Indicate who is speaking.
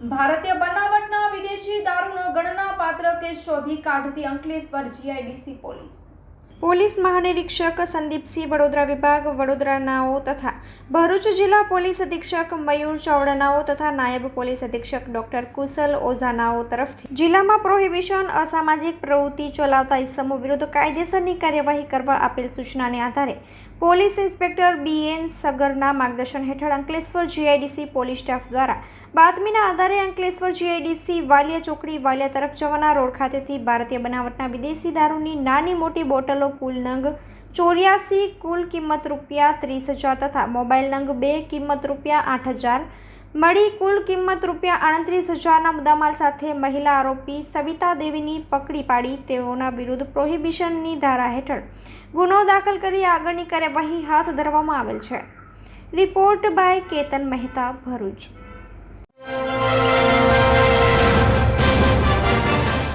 Speaker 1: ભારતીય બનાવટના વિદેશી દારૂનો ગણના પાત્ર કે શોધી કાઢતી અંકલેશ્વર જીઆઈડીસી પોલીસ.
Speaker 2: પોલીસ મહાનિરીક્ષક સંદીપસિંહ વડોદરા વિભાગ, વડોદરાનાઓ તથા ભરૂચ જિલ્લા પોલીસ અધિક્ષક મયુર ચાવડાનાઓ તથા નાયબ પોલીસ અધિક્ષક ડોક્ટર કુશલ ઓઝાનાઓ તરફથી જિલ્લામાં પ્રોહિબિશન, અસામાજિક પ્રવૃત્તિ ચલાવતા ઇસમો વિરુદ્ધ કાયદેસરની કાર્યવાહી કરવા આપેલ સૂચનાને આધારે પોલીસ ઇન્સ્પેક્ટર બી એન સગરના માર્ગદર્શન હેઠળ અંકલેશ્વર જીઆઈડીસી પોલીસ સ્ટાફ દ્વારા બાતમીના આધારે અંકલેશ્વર જીઆઈડીસી વાલિયા ચોકડી વાલિયા તરફ જવાના રોડ ખાતેથી ભારતીય બનાવટના વિદેશી દારૂની નાની મોટી બોટલો કુલ નંગ ચોર્યાસી કુલ કિંમત રૂપિયા ત્રીસ હજાર તથા મોબાઈલ નંગ બે કિંમત રૂપિયા આઠ હજાર. મળી કુલ કિંમત રૂપિયા આડત્રીસ હજારના મુદ્દામાલ સાથે મહિલા આરોપી સવિતા દેવીની પકડી પાડી તેઓના વિરુદ્ધ પ્રોહિબિશનની ધારા હેઠળ ગુનો દાખલ કરી આગળની કાર્યવાહી હાથ ધરવામાં આવેલ છે. Report by Ketan Mehta Bharuch.